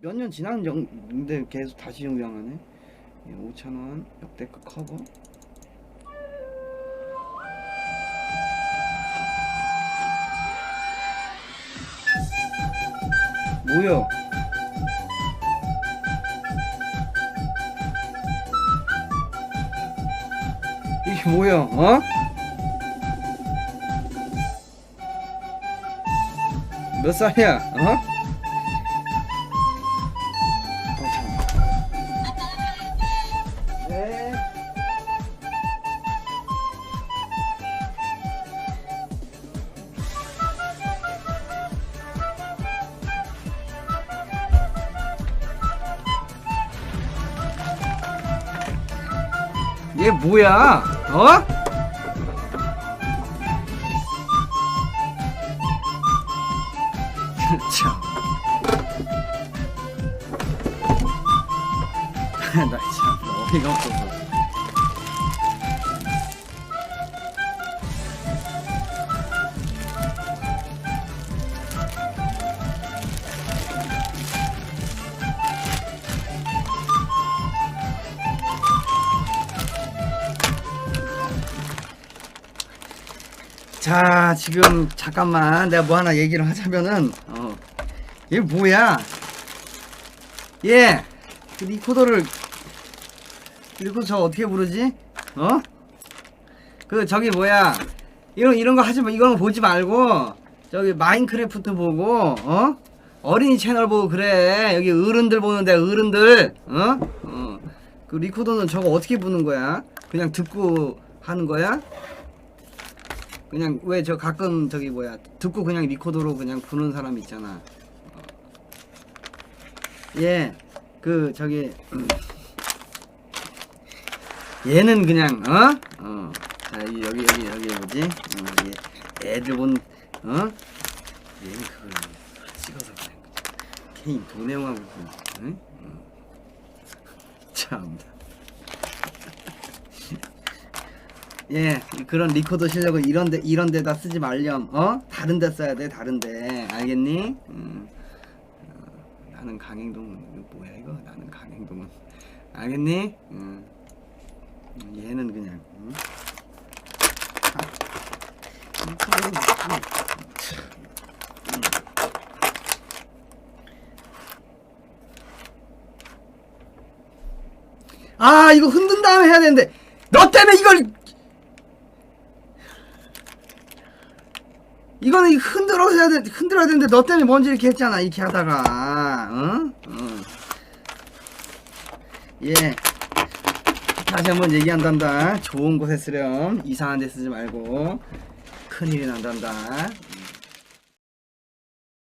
몇 년 지난 정인데 계속 다시 영향하네. 5,000원 역대급 커버. 뭐야? 이게 뭐야? 어? 몇 살이야? 어? 어, 얘 뭐야? 어? 참. 나 참 어이가 없어서. 자, 지금 잠깐만 내가 뭐 하나 얘기를 하자면은 어. 얘 뭐야? 얘. 그 리코더를 리코더 저 어떻게 부르지? 어? 그 저기 뭐야? 이런 이런 거 하지 마. 이런 거 보지 말고 저기 마인크래프트 보고 어? 어린이 채널 보고 그래. 여기 어른들 보는데 어른들. 어? 어. 그 리코더는 저거 어떻게 부는 거야? 그냥 듣고 하는 거야? 그냥 왜 저 가끔 저기 뭐야 듣고 그냥 리코더로 그냥 부는 사람 있잖아. 어. 예, 그 저기 음. 얘는 그냥 어, 어, 자 이- 여기 여기 여기 뭐지? 어, 여기 애들 본 어? 얘는 그걸 찍어서 그냥 개인 도내용하고 그, 응? 어. 참. 예, 그런 리코더 실력을 이런 데 이런 데다 쓰지 말렴. 어? 다른 데 써야 돼. 다른 데. 알겠니? 음. 어, 나는 강행동은 이거 뭐야 이거? 나는 강행동은 알겠니? 음. 음, 얘는 그냥 음. 아 이거 흔든 다음에 해야 되는데 너 때문에 이걸 이거는 이거 흔들어서 해야 돼 흔들어야 되는데 너 때문에 먼저 이렇게 했잖아 이렇게 하다가. 어? 어. 예. 다시 한번 얘기한단다. 좋은 곳에 쓰렴. 이상한 데 쓰지 말고. 큰일이 난단다